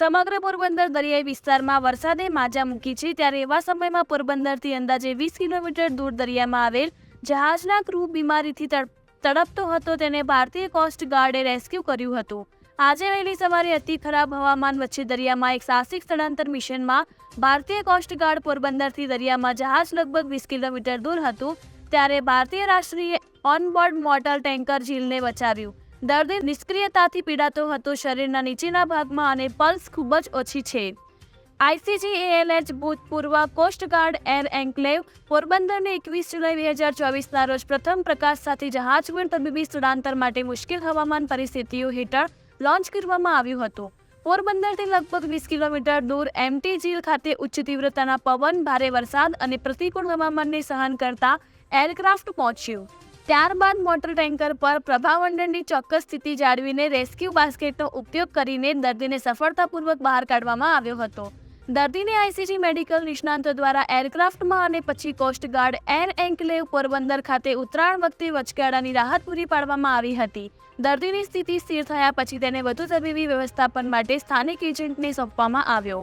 સમગ્ર પોરબંદર દરિયાઈ વિસ્તારમાં વરસાદે માજા મૂકી છે ત્યારે એવા સમયમાં પોરબંદરથી અંદાજે વીસ કિલોમીટર દૂર દરિયામાં આવેલ જહાજના ક્રૂ બીમારીથી તડ- તડપતો હતો તેને ભારતીય કોસ્ટ ગાર્ડે રેસ્ક્યુ કર્યું હતું. આજે વહેલી સવારે અતિ ખરાબ હવામાન વચ્ચે દરિયામાં એક સાહસિક સ્થળાંતર મિશનમાં ભારતીય કોસ્ટ ગાર્ડ પોરબંદરથી દરિયામાં જહાજ લગભગ વીસ કિલોમીટર દૂર હતું, ત્યારે ભારતીય રાષ્ટ્રીય ઓનબોર્ડ મોટર ટેન્કર ઝીલને બચાવ્યું. દર્દી નિષ્ક્રિયતાથી પીડાતો હતો. શરીરના નીચેના ભાગમાં અને પલ્સ ખૂબ જ ઓછી છે. આઈસીજીએએલએચ ભૂતપૂર્વ કોસ્ટગાર્ડ એર એન્કલેવ પોરબંદરને એકવીસ જુલાઈ બે હજાર ચોવીસના રોજ પ્રથમ પ્રકાશ સાથે જહાજવિણ તબીબી સ્થળાંતર માટે મુશ્કેલ હવામાન પરિસ્થિતિઓ હેઠળ લોન્ચ કરવામાં આવ્યું હતું. પોરબંદરથી લગભગ વીસ કિલોમીટર દૂર એમટી ઝીલ ખાતે ઉચ્ચ તીવ્રતાના પવન, ભારે વરસાદ અને પ્રતિકૂળ હવામાનને સહન કરતા એરક્રાફ્ટ પહોંચ્યું. ત્યારબાદ મોટર ટેન્કર પર પ્રભામંડળની ચોક્કસ સ્થિતિ જાળવીને રેસ્ક્યુ બાસ્કેટનો ઉપયોગ કરીને દર્દીને સફળતાપૂર્વક બહાર કાઢવામાં આવ્યો હતો. દર્દીને આઈસીજી મેડિકલ નિષ્ણાંતો દ્વારા એરક્રાફ્ટમાં અને પછી કોસ્ટગાર્ડ એર એન્કલેવ પોરબંદર ખાતે ઉતરાણ વખતે વચગાળાની રાહત પૂરી પાડવામાં આવી હતી. દર્દીની સ્થિતિ સ્થિર થયા પછી તેને વધુ તબીબી વ્યવસ્થાપન માટે સ્થાનિક એજન્ટને સોંપવામાં આવ્યો.